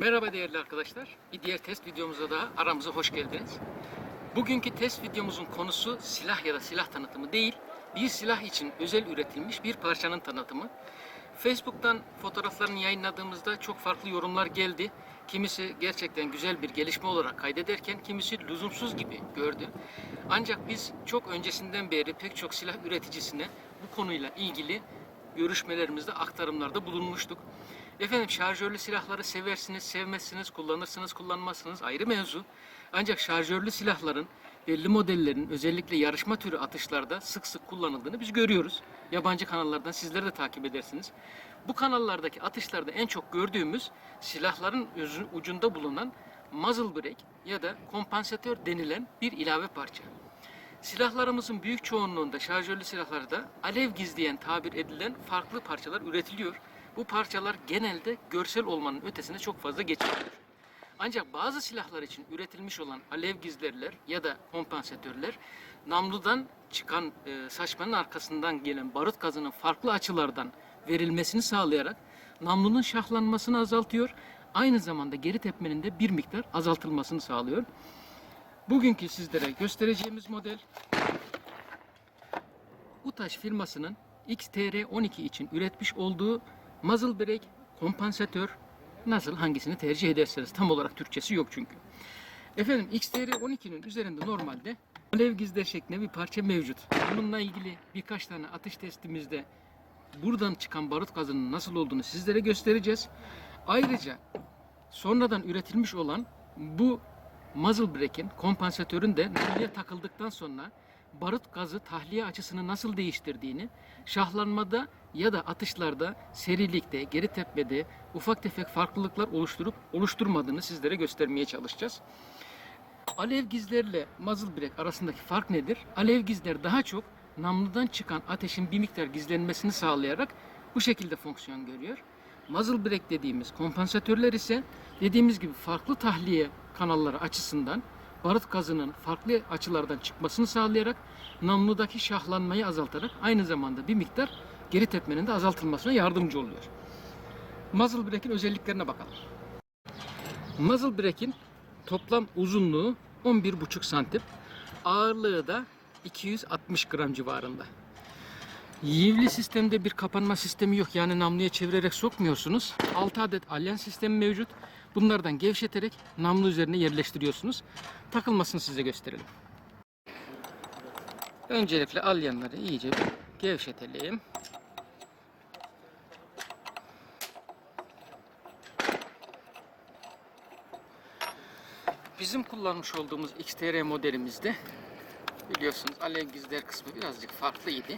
Merhaba değerli arkadaşlar. Bir diğer test videomuza da aramıza hoş geldiniz. Bugünkü test videomuzun konusu silah ya da silah tanıtımı değil, bir silah için özel üretilmiş bir parçanın tanıtımı. Facebook'tan fotoğraflarını yayınladığımızda çok farklı yorumlar geldi. Kimisi gerçekten güzel bir gelişme olarak kaydederken kimisi lüzumsuz gibi gördü. Ancak biz çok öncesinden beri pek çok silah üreticisine bu konuyla ilgili görüşmelerimizde aktarımlarda bulunmuştuk. Efendim şarjörlü silahları seversiniz, sevmezsiniz, kullanırsınız, kullanmazsınız ayrı mevzu. Ancak şarjörlü silahların belli modellerin özellikle yarışma türü atışlarda sık sık kullanıldığını biz görüyoruz. Yabancı kanallardan sizler de takip edersiniz. Bu kanallardaki atışlarda en çok gördüğümüz silahların ucunda bulunan muzzle brake ya da kompansatör denilen bir ilave parça. Silahlarımızın büyük çoğunluğunda şarjörlü silahlarda alev gizleyen tabir edilen farklı parçalar üretiliyor. Bu parçalar genelde görsel olmanın ötesine çok fazla geçmiyor. Ancak bazı silahlar için üretilmiş olan alev gizlerler ya da kompansatörler namludan çıkan e, saçmanın arkasından gelen barut gazının farklı açılardan verilmesini sağlayarak namlunun şahlanmasını azaltıyor. Aynı zamanda geri tepmenin de bir miktar azaltılmasını sağlıyor. Bugünkü sizlere göstereceğimiz model Utaş firmasının XTR12 için üretmiş olduğu muzzle brake kompansatör nasıl hangisini tercih ederseniz tam olarak Türkçesi yok çünkü. Efendim XTR12'nin üzerinde normalde alev gizler şeklinde bir parça mevcut. Bununla ilgili birkaç tane atış testimizde buradan çıkan barut gazının nasıl olduğunu sizlere göstereceğiz. Ayrıca sonradan üretilmiş olan bu muzzle brake'in kompansatörün de namluya takıldıktan sonra barut gazı tahliye açısını nasıl değiştirdiğini, şahlanmada ya da atışlarda, serilikte, geri tepmede ufak tefek farklılıklar oluşturup oluşturmadığını sizlere göstermeye çalışacağız. Alev gizlerle muzzle brake arasındaki fark nedir? Alev gizler daha çok namludan çıkan ateşin bir miktar gizlenmesini sağlayarak bu şekilde fonksiyon görüyor. Muzzle brake dediğimiz kompansatörler ise dediğimiz gibi farklı tahliye kanalları açısından barut gazının farklı açılardan çıkmasını sağlayarak namludaki şahlanmayı azaltarak aynı zamanda bir miktar geri tepmenin de azaltılmasına yardımcı oluyor. Muzzle brake'in özelliklerine bakalım. Muzzle brake'in toplam uzunluğu 11,5 santim, ağırlığı da 260 gram civarında. Yivli sistemde bir kapanma sistemi yok. Yani namluya çevirerek sokmuyorsunuz. 6 adet alyan sistemi mevcut. Bunlardan gevşeterek namlu üzerine yerleştiriyorsunuz. Takılmasını size gösterelim. Öncelikle alyanları iyice gevşetelim. Bizim kullanmış olduğumuz XTR modelimizde biliyorsunuz alev gizler kısmı birazcık farklıydı.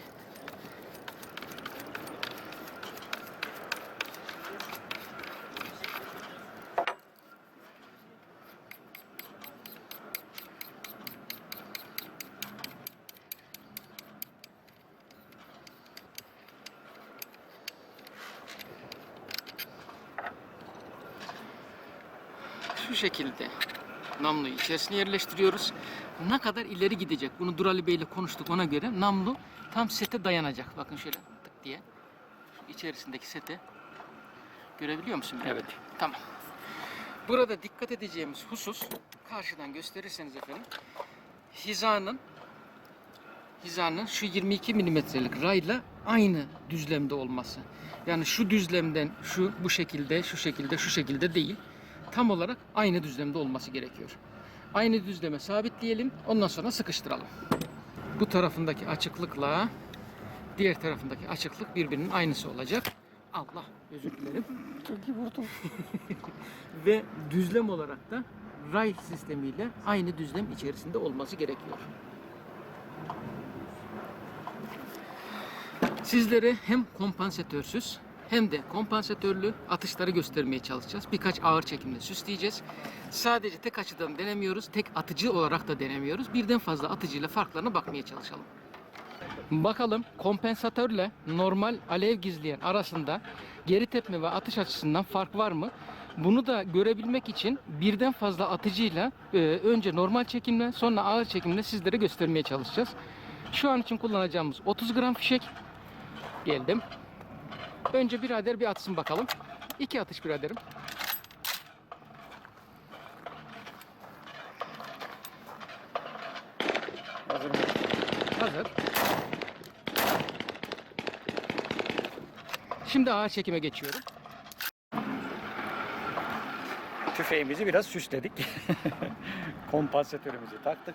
Şu şekilde namluyu içerisine yerleştiriyoruz. Ne kadar ileri gidecek? Bunu Durali Bey ile konuştuk ona göre. Namlu tam sete dayanacak. Bakın şöyle tık diye. Şu içerisindeki sete. Görebiliyor musun? Evet. Tamam. Burada dikkat edeceğimiz husus karşıdan gösterirseniz efendim hizanın hizanın şu 22 milimetrelik rayla aynı düzlemde olması. Yani şu düzlemden şu bu şekilde, şu şekilde, şu şekilde değil. Tam olarak aynı düzlemde olması gerekiyor. Aynı düzleme sabitleyelim. Ondan sonra sıkıştıralım. Bu tarafındaki açıklıkla diğer tarafındaki açıklık birbirinin aynısı olacak. Allah özür dilerim. Çok iyi vurdum. Ve düzlem olarak da ray sistemiyle aynı düzlem içerisinde olması gerekiyor. Sizlere hem kompansatörsüz hem de kompansatörlü atışları göstermeye çalışacağız. Birkaç ağır çekimle süsleyeceğiz. Sadece tek açıdan denemiyoruz, tek atıcı olarak da denemiyoruz. Birden fazla atıcıyla farklarına bakmaya çalışalım. Bakalım kompansatörle normal alev gizleyen arasında geri tepme ve atış açısından fark var mı? Bunu da görebilmek için birden fazla atıcıyla e, önce normal çekimle sonra ağır çekimle sizlere göstermeye çalışacağız. Şu an için kullanacağımız 30 gram fişek. Geldim. Önce birader bir atsın bakalım. İki atış biraderim. Hazır? Hazır. Şimdi ağır çekime geçiyorum. Tüfeğimizi biraz süsledik. Kompansatörümüzü taktık.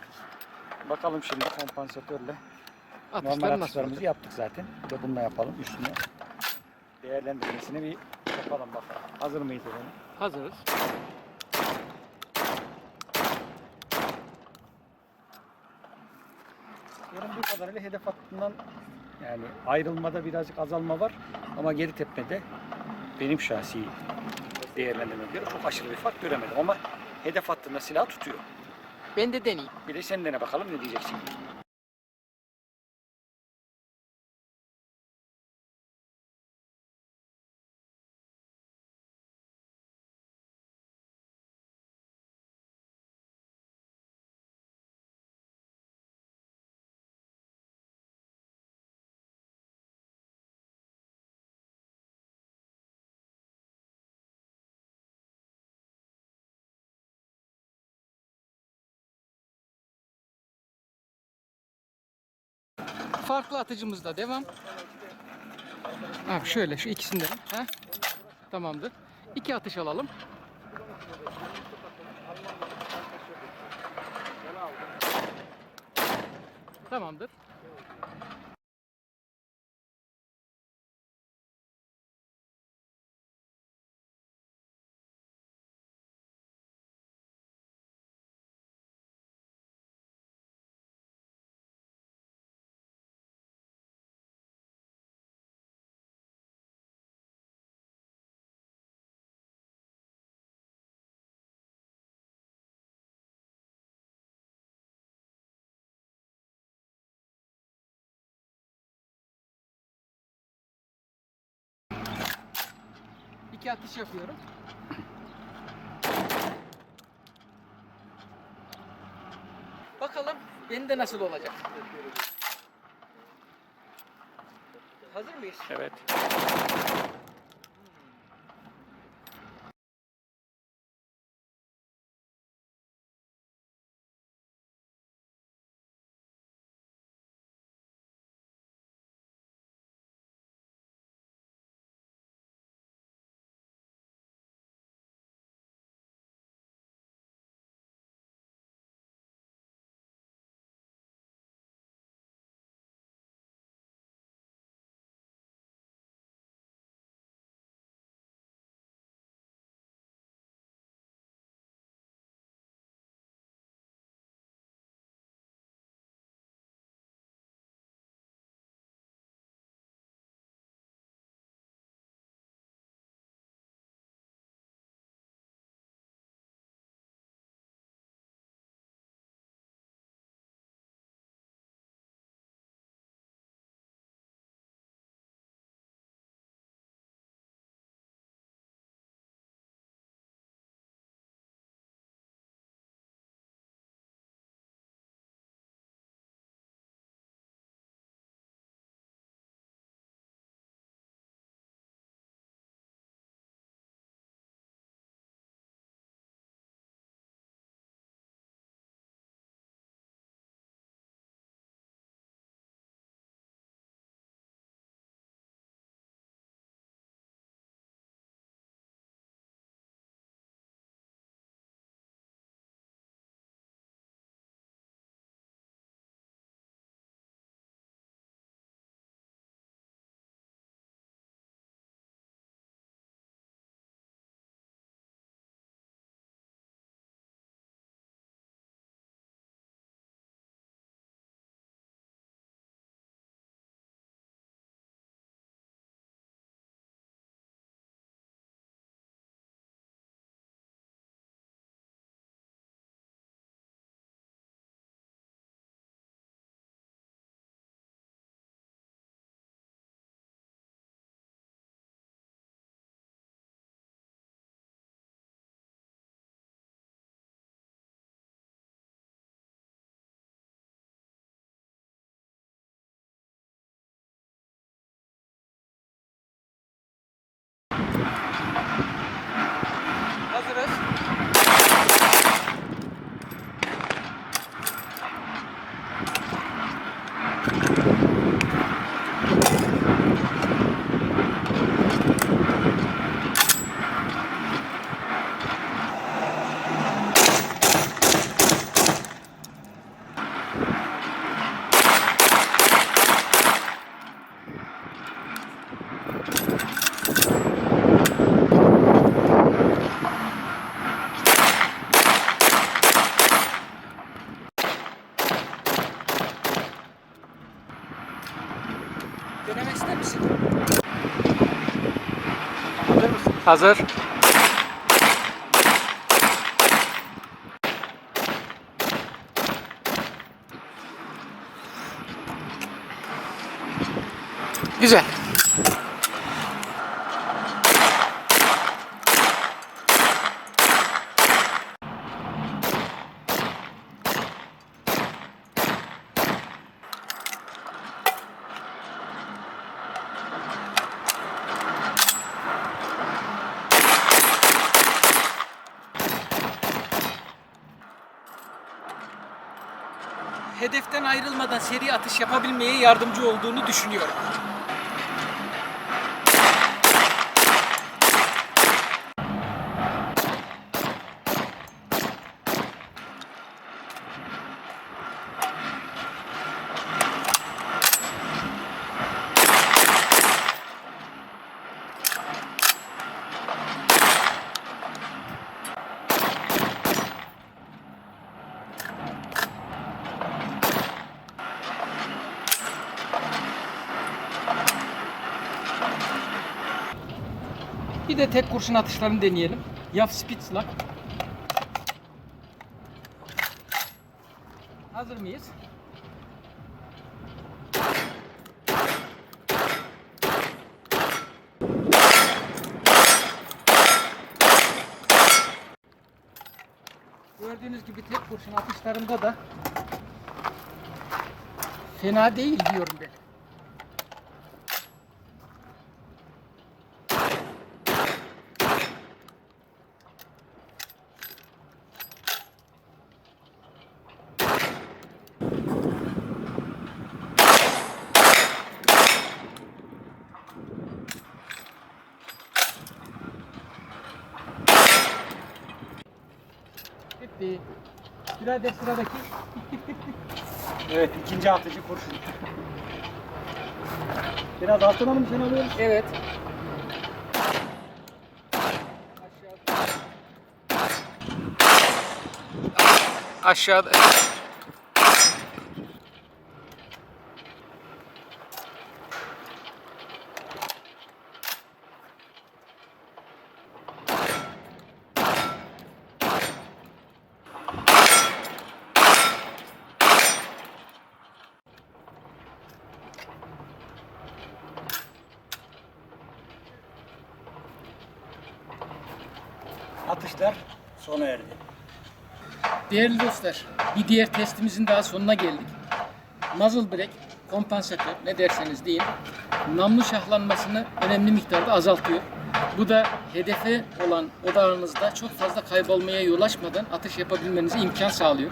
Bakalım şimdi kompansatörle Atışlar normal atışlarımızı yaptık zaten. Bir de bununla yapalım üstüne Değerlendirmesini bir yapalım bakalım. Hazır mıyız efendim? Hazırız. Göründüğü kadarıyla hedef hattından yani ayrılmada birazcık azalma var ama geri tepmede benim şahsi değerlendirmeme göre çok aşırı bir fark göremedim ama hedef hattında silah tutuyor. Ben de deneyeyim. Bir de sen dene bakalım ne diyeceksin. Farklı atıcımızla devam. Abi şöyle şu ikisinden. Ha? Tamamdır. İki atış alalım. Tamamdır. İki atış yapıyorum. Bakalım bende nasıl olacak. Hazır mıyız? Evet. Denemek ister misin? Şey. Hazır mısın? Hazır. Ayrılmadan seri atış yapabilmeye yardımcı olduğunu düşünüyorum. De tek kurşun atışlarını deneyelim. Yaf Spitzlak. Hazır mıyız? Gördüğünüz gibi tek kurşun atışlarında da fena değil diyorum ben. Birader sıradaki. Evet ikinci atıcı kurşun. Biraz altına mı sen alıyoruz? Evet. Aşağıda. Atışlar sona erdi. Değerli dostlar, bir diğer testimizin daha sonuna geldik. Muzzle brake, kompansatör ne derseniz deyin, namlu şahlanmasını önemli miktarda azaltıyor. Bu da hedefe olan odağınızda çok fazla kaybolmaya yol açmadan atış yapabilmenize imkan sağlıyor.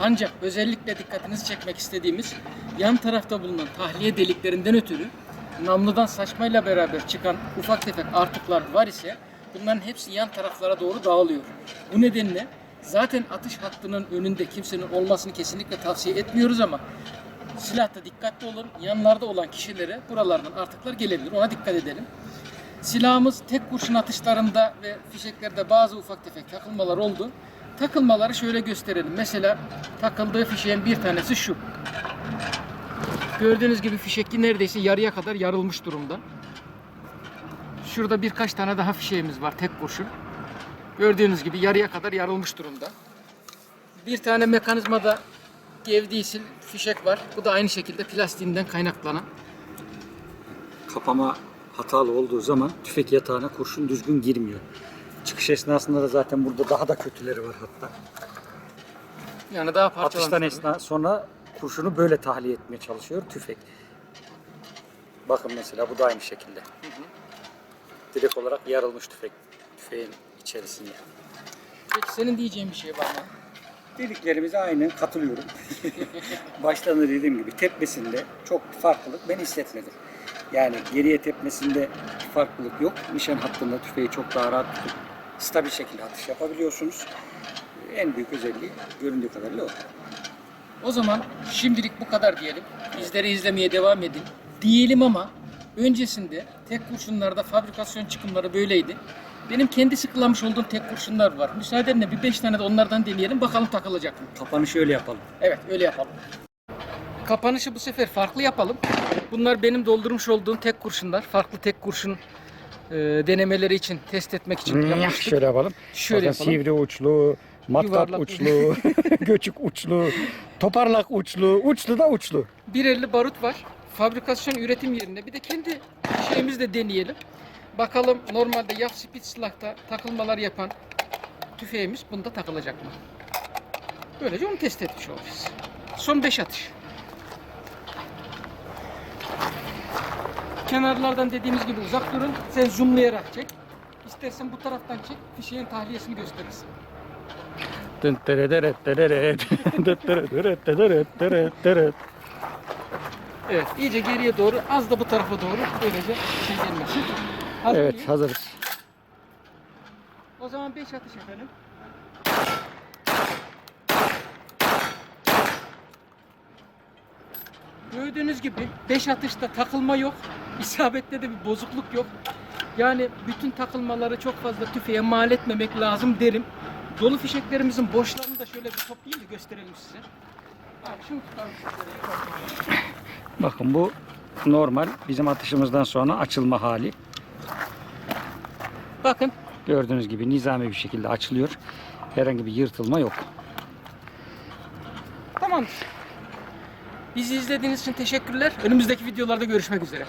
Ancak özellikle dikkatinizi çekmek istediğimiz yan tarafta bulunan tahliye deliklerinden ötürü namludan saçmayla beraber çıkan ufak tefek artıklar var ise bunların hepsi yan taraflara doğru dağılıyor. Bu nedenle zaten atış hattının önünde kimsenin olmasını kesinlikle tavsiye etmiyoruz ama silahta dikkatli olun. Yanlarda olan kişilere buralardan artıklar gelebilir. Ona dikkat edelim. Silahımız tek kurşun atışlarında ve fişeklerde bazı ufak tefek takılmalar oldu. Takılmaları şöyle gösterelim. Mesela takıldığı fişeğin bir tanesi şu. Gördüğünüz gibi fişekli neredeyse yarıya kadar yarılmış durumda. Şurada birkaç tane daha fişeğimiz var tek kurşun. Gördüğünüz gibi yarıya kadar yarılmış durumda. Bir tane mekanizmada gevdiysil fişek var. Bu da aynı şekilde plastiğinden kaynaklanan. Kapama hatalı olduğu zaman tüfek yatağına kurşun düzgün girmiyor. Çıkış esnasında da zaten burada daha da kötüleri var hatta. Yani daha parçalanmış. Atıştan esna sonra kurşunu böyle tahliye etmeye çalışıyor tüfek. Bakın mesela bu da aynı şekilde. Direkt olarak yarılmış tüfek. Tüfeğin içerisinde. Peki senin diyeceğin bir şey var mı? Dediklerimize aynen katılıyorum. Baştan da dediğim gibi tepmesinde çok farklılık ben hissetmedim. Yani geriye tepmesinde farklılık yok. Nişan hattında tüfeği çok daha rahat tutup stabil şekilde atış yapabiliyorsunuz. En büyük özelliği göründüğü kadarıyla o. O zaman şimdilik bu kadar diyelim. Bizleri izlemeye devam edin. Diyelim ama öncesinde tek kurşunlarda fabrikasyon çıkımları böyleydi. Benim kendi sıkılamış olduğum tek kurşunlar var. Müsaadenle bir beş tane de onlardan deneyelim. Bakalım takılacak mı? Kapanışı öyle yapalım. Evet öyle yapalım. Kapanışı bu sefer farklı yapalım. Bunlar benim doldurmuş olduğum tek kurşunlar. Farklı tek kurşun e, denemeleri için, test etmek için yapmıştık. Şöyle yapalım. Şöyle Bakın yapalım. sivri uçlu, matkap Yuvarlak. uçlu, göçük uçlu, toparlak uçlu, uçlu da uçlu. 1.50 barut var. Fabrikasyon üretim yerinde. Bir de kendi şeyimizde deneyelim. Bakalım normalde Yaf Spitzlach'ta takılmalar yapan tüfeğimiz bunda takılacak mı? Böylece onu test etmiş olacağız. Son 5 atış. Kenarlardan dediğimiz gibi uzak durun. Sen zoomlayarak çek. İstersen bu taraftan çek. Fişeğin tahliyesini gösterirsin. Dın tırıdırıt tırırıt, dın tırıdırıt tırırıt tırırıt tırırıt. Evet, iyice geriye doğru, az da bu tarafa doğru. Böylece şey gelmesin. Hazır Evet mıyız? hazırız. O zaman 5 atış efendim. Gördüğünüz gibi 5 atışta takılma yok. İsabette de bir bozukluk yok. Yani bütün takılmaları çok fazla tüfeğe mal etmemek lazım derim. Dolu fişeklerimizin boşlarını da şöyle bir toplayayım da gösterelim size. Bakın bu normal bizim atışımızdan sonra açılma hali. Bakın Gördüğünüz gibi nizami bir şekilde açılıyor. Herhangi bir yırtılma yok. tamamdır. Bizi izlediğiniz için teşekkürler. Önümüzdeki videolarda görüşmek üzere.